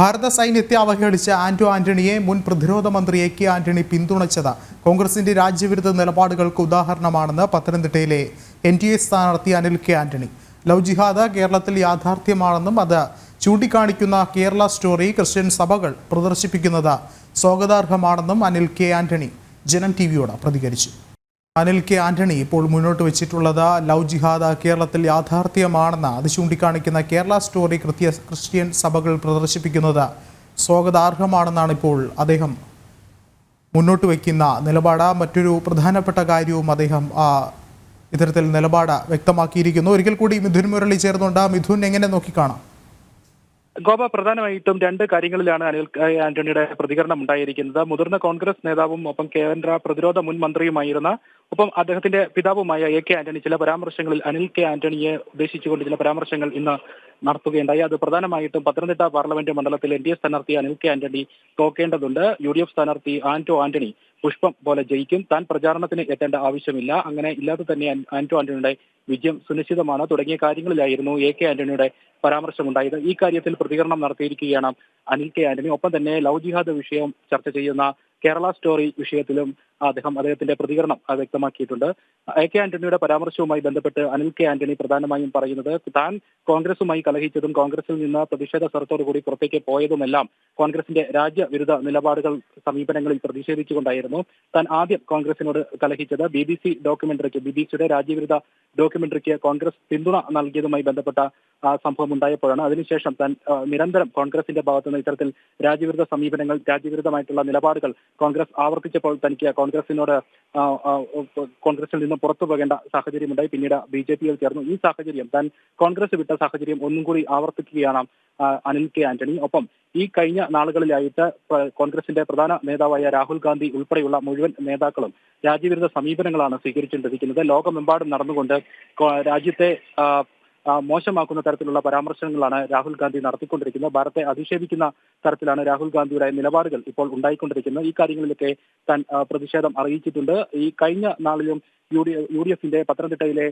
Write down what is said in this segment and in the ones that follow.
ഭാരത സൈന്യത്തെ അവഹേളിച്ച ആന്റോ ആന്റണിയെ മുൻ പ്രതിരോധ മന്ത്രി എ കെ ആന്റണി പിന്തുണച്ചത്. കോൺഗ്രസിന്റെ രാജ്യവിരുദ്ധ നിലപാടുകൾക്ക് ഉദാഹരണമാണെന്ന് പത്തനംതിട്ടയിലെ എൻ ഡി എ സ്ഥാനാർത്ഥി അനിൽ കെ ആന്റണി. ലവ് ജിഹാദ് കേരളത്തിൽ യാഥാർത്ഥ്യമാണെന്നും അത് ചൂണ്ടിക്കാണിക്കുന്ന കേരള സ്റ്റോറി ക്രിസ്ത്യൻ സഭകൾ പ്രദർശിപ്പിക്കുന്നത് സ്വാഗതാർഹമാണെന്നും അനിൽ കെ ആന്റണി ജനം ടി വിയോട് പ്രതികരിച്ചു. അനിൽ കെ ആന്റണി ഇപ്പോൾ മുന്നോട്ട് വെച്ചിട്ടുള്ളത് ലവ് ജിഹാദ് കേരളത്തിൽ യാഥാർത്ഥ്യമാണെന്ന് അത് ചൂണ്ടിക്കാണിക്കുന്ന കേരള സ്റ്റോറി കൃത്യ ക്രിസ്ത്യൻ സഭകൾ പ്രദർശിപ്പിക്കുന്നത് സ്വാഗതാർഹമാണെന്നാണ് ഇപ്പോൾ അദ്ദേഹം മുന്നോട്ട് വയ്ക്കുന്ന നിലപാട്. മറ്റൊരു പ്രധാനപ്പെട്ട കാര്യവും അദ്ദേഹം ഇത്തരത്തിൽ നിലപാട് വ്യക്തമാക്കിയിരിക്കുന്നു. ഒരിക്കൽ കൂടി മിഥുൻ മുരളി ചേർന്നുണ്ട്. മിഥുൻ എങ്ങനെ നോക്കിക്കാണാം? ഗോപ പ്രധാനമായിട്ടും രണ്ട് കാര്യങ്ങളിലാണ് അനിൽ ആന്റണിയുടെ പ്രതികരണം ഉണ്ടായിരിക്കുന്നത്. മുതിർന്ന കോൺഗ്രസ് നേതാവും ഒപ്പം കേന്ദ്ര പ്രതിരോധ മുൻ മന്ത്രിയുമായിരുന്ന ഒപ്പം അദ്ദേഹത്തിന്റെ പിതാവുമായ എ കെ ആന്റണി ചില പരാമർശങ്ങളിൽ അനിൽ കെ ആന്റണിയെ ഉദ്ദേശിച്ചുകൊണ്ട് ചില പരാമർശങ്ങൾ ഇന്ന് നടത്തുകയുണ്ടായി. അത് പ്രധാനമായിട്ടും പത്തനംതിട്ട പാർലമെന്റ് മണ്ഡലത്തിൽ എൻ ഡി എ സ്ഥാനാർത്ഥി അനിൽ കെ ആന്റണി തോക്കേണ്ടതുണ്ട്. യു ഡി എഫ് സ്ഥാനാർത്ഥി ആന്റോ ആന്റണി പുഷ്പം പോലെ ജയിക്കും. താൻ പ്രചാരണത്തിന് എത്തേണ്ട ആവശ്യമില്ല. അങ്ങനെ ഇല്ലാതെ തന്നെ ആന്റോ ആന്റണിയുടെ വിജയം സുനിശ്ചിതമാണ്. തുടങ്ങിയ കാര്യങ്ങളിലായിരുന്നു എ കെ ആന്റണിയുടെ പരാമർശമുണ്ടായത്. ഈ കാര്യത്തിൽ പ്രതികരണം നടത്തിയിരിക്കുകയാണ് അനിൽ കെ ആന്റണി. ഒപ്പം തന്നെ ലവ് ജിഹാദ് വിഷയം ചർച്ച ചെയ്യുന്ന കേരള സ്റ്റോറി വിഷയത്തിലും അദ്ദേഹം അദ്ദേഹത്തിന്റെ പ്രതികരണം വ്യക്തമാക്കിയിട്ടുണ്ട്. എ കെ ആന്റണിയുടെ പരാമർശവുമായി ബന്ധപ്പെട്ട് അനിൽ കെ ആന്റണി പ്രധാനമായും പറയുന്നത് താൻ കോൺഗ്രസുമായി കലഹിച്ചതും കോൺഗ്രസിൽ നിന്ന് പ്രതിഷേധ സ്വരത്തോടുകൂടി പുറത്തേക്ക് പോയതുമെല്ലാം കോൺഗ്രസിന്റെ രാജ്യവിരുദ്ധ നിലപാടുകൾ സമീപനങ്ങളിൽ പ്രതിഷേധിച്ചുകൊണ്ടായിരുന്നു താൻ ആദ്യം കോൺഗ്രസിനോട് കലഹിച്ചത്. ബി ബി സി ഡോക്യുമെന്ററിക്ക് ബി ബി സിയുടെ രാജ്യവിരുദ്ധ ഡോക്യുമെന്ററിക്ക് കോൺഗ്രസ് പിന്തുണ നൽകിയതുമായി ബന്ധപ്പെട്ട സംഭവം ഉണ്ടായപ്പോഴാണ്. അതിനുശേഷം താൻ നിരന്തരം കോൺഗ്രസിന്റെ ഭാഗത്തുനിന്ന് ഇത്തരത്തിൽ രാജ്യവിരുദ്ധ സമീപനങ്ങൾ രാജ്യവിരുദ്ധമായിട്ടുള്ള നിലപാടുകൾ കോൺഗ്രസ് ആവർത്തിച്ചപ്പോൾ തനിക്ക് കോൺഗ്രസിനോട് കോൺഗ്രസിൽ നിന്ന് പുറത്തു പോകേണ്ട സാഹചര്യമുണ്ടായി. പിന്നീട് ബി ജെ പിയിൽ ചേർന്നു. ഈ സാഹചര്യം താൻ കോൺഗ്രസ് വിട്ട സാഹചര്യം ഒന്നും കൂടി ആവർത്തിക്കുകയാണ് അനിൽ കെ ആന്റണി. ഒപ്പം ഈ കഴിഞ്ഞ നാളുകളിലായിട്ട് കോൺഗ്രസിന്റെ പ്രധാന നേതാവായ രാഹുൽ ഗാന്ധി ഉൾപ്പെടെയുള്ള മുഴുവൻ നേതാക്കളും രാജ്യവിരുദ്ധ സമീപനങ്ങളാണ് സ്വീകരിച്ചുകൊണ്ടിരിക്കുന്നത്. ലോകമെമ്പാടും നടന്നുകൊണ്ട് രാജ്യത്തെ മോശമാക്കുന്ന തരത്തിലുള്ള പരാമർശങ്ങളാണ് രാഹുൽ ഗാന്ധി നടത്തിക്കൊണ്ടിരിക്കുന്നത്. ഭാരത്തെ അധിക്ഷേപിക്കുന്ന തരത്തിലാണ് രാഹുൽ ഗാന്ധിയുടെ നിലപാടുകൾ ഇപ്പോൾ ഉണ്ടായിക്കൊണ്ടിരിക്കുന്നത്. ഈ കാര്യങ്ങളിലൊക്കെ താൻ പ്രതിഷേധം അറിയിച്ചിട്ടുണ്ട്. ഈ കഴിഞ്ഞ നാളിലും യു ഡി യു ഡി എഫിന്റെ പത്തനംതിട്ടയിലെ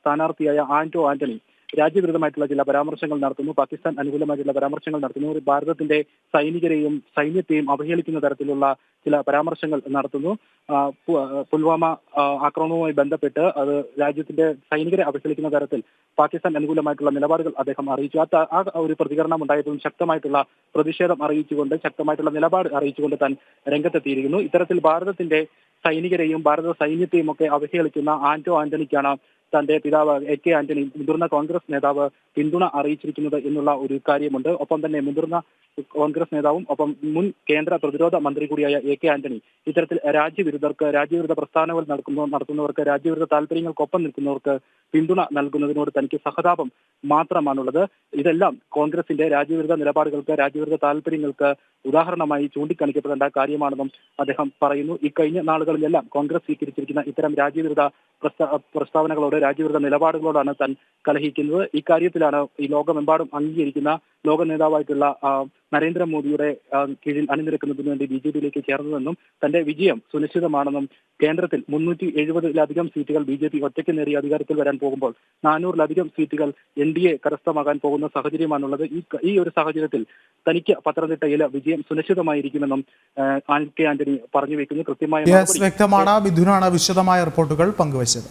സ്ഥാനാർത്ഥിയായ ആന്റോ ആന്റണി രാജ്യവിരുദ്ധമായിട്ടുള്ള ചില പരാമർശങ്ങൾ നടത്തുന്നു. പാകിസ്ഥാൻ അനുകൂലമായിട്ടുള്ള പരാമർശങ്ങൾ നടത്തുന്നു. ഭാരതത്തിന്റെ സൈനികരെയും സൈന്യത്തെയും അവഹേളിക്കുന്ന തരത്തിലുള്ള ചില പരാമർശങ്ങൾ നടത്തുന്നു. പുൽവാമ ആക്രമണവുമായി ബന്ധപ്പെട്ട് അത് രാജ്യത്തിന്റെ സൈനികരെ അവഹേളിക്കുന്ന തരത്തിൽ പാകിസ്ഥാൻ അനുകൂലമായിട്ടുള്ള നിലപാടുകൾ അദ്ദേഹം അറിയിച്ചു. ആ ഒരു പ്രതികരണം ഉണ്ടായതും ശക്തമായിട്ടുള്ള പ്രതിഷേധം അറിയിച്ചുകൊണ്ട് ശക്തമായിട്ടുള്ള നിലപാട് അറിയിച്ചുകൊണ്ട് താൻ രംഗത്തെത്തിയിരിക്കുന്നു. ഇത്തരത്തിൽ ഭാരതത്തിന്റെ സൈനികരെയും ഭാരത സൈന്യത്തെയും ഒക്കെ അവഹേളിക്കുന്ന ആന്റോ ആന്റണിക്കാണ് തന്റെ പിതാവ് എ കെ ആന്റണി. മുതിർന്ന കോൺഗ്രസ് നേതാവ് പിന്തുണ അറിയിച്ചിരിക്കുന്നത് എന്നുള്ള ഒരു കാര്യമുണ്ട്. ഒപ്പം തന്നെ മുതിർന്ന കോൺഗ്രസ് നേതാവും ഒപ്പം മുൻ കേന്ദ്ര പ്രതിരോധ മന്ത്രി കൂടിയായ എ കെ ആന്റണി. ഇത്തരത്തിൽ രാജ്യവിരുദ്ധർക്ക് രാജ്യവിരുദ്ധ പ്രസ്ഥാനങ്ങൾ നടക്കുന്ന നടത്തുന്നവർക്ക് രാജ്യവിരുദ്ധ താല്പര്യങ്ങൾക്കൊപ്പം നിൽക്കുന്നവർക്ക് പിന്തുണ നൽകുന്നതിനോട് തനിക്ക് സഹതാപം മാത്രമാണുള്ളത്. ഇതെല്ലാം കോൺഗ്രസിന്റെ രാജ്യവിരുദ്ധ നിലപാടുകൾക്ക് രാജ്യവിരുദ്ധ താല്പര്യങ്ങൾക്ക് ഉദാഹരണമായി ചൂണ്ടിക്കാണിക്കപ്പെടേണ്ട കാര്യമാണെന്നും അദ്ദേഹം പറയുന്നു. ഇക്കഴിഞ്ഞ നാളുകളിലെല്ലാം കോൺഗ്രസ് സ്വീകരിച്ചിരിക്കുന്ന ഇത്തരം രാജ്യവിരുദ്ധ പ്രസ്താ പ്രസ്താവനകളോട് രാജ്യവിരുദ്ധ നിലപാടുകളോടാണ് താൻ കലഹിക്കുന്നത്. ഇക്കാര്യത്തിലാണ് ഈ ലോകമെമ്പാടും അംഗീകരിക്കുന്ന ലോക നേതാവായിട്ടുള്ള നരേന്ദ്രമോദിയുടെ കീഴിൽ അണിനിരക്കുന്നതിന് വേണ്ടി ബി ജെ പിയിലേക്ക് ചേർന്നതെന്നും തന്റെ വിജയം സുനിശ്ചിതമാണെന്നും കേന്ദ്രത്തിൽ മുന്നൂറ്റി എഴുപതിലധികം സീറ്റുകൾ ബി ജെ പി ഒറ്റയ്ക്ക് നേടി അധികാരത്തിൽ വരാൻ പോകുമ്പോൾ നാനൂറിലധികം സീറ്റുകൾ എൻ ഡി എ കരസ്ഥമാകാൻ പോകുന്ന സാഹചര്യമാണുള്ളത്. ഈ ഈ ഒരു സാഹചര്യത്തിൽ തനിക്ക് പത്തനംതിട്ടയിൽ വിജയം സുനിശ്ചിതമായിരിക്കുമെന്നും ആൻ കെ ആന്റണി പറഞ്ഞു വെക്കുന്നു. കൃത്യമായ വ്യക്തമാണ്. മിഥുനാണ് വിശദമായ റിപ്പോർട്ടുകൾ പങ്കുവച്ചത്.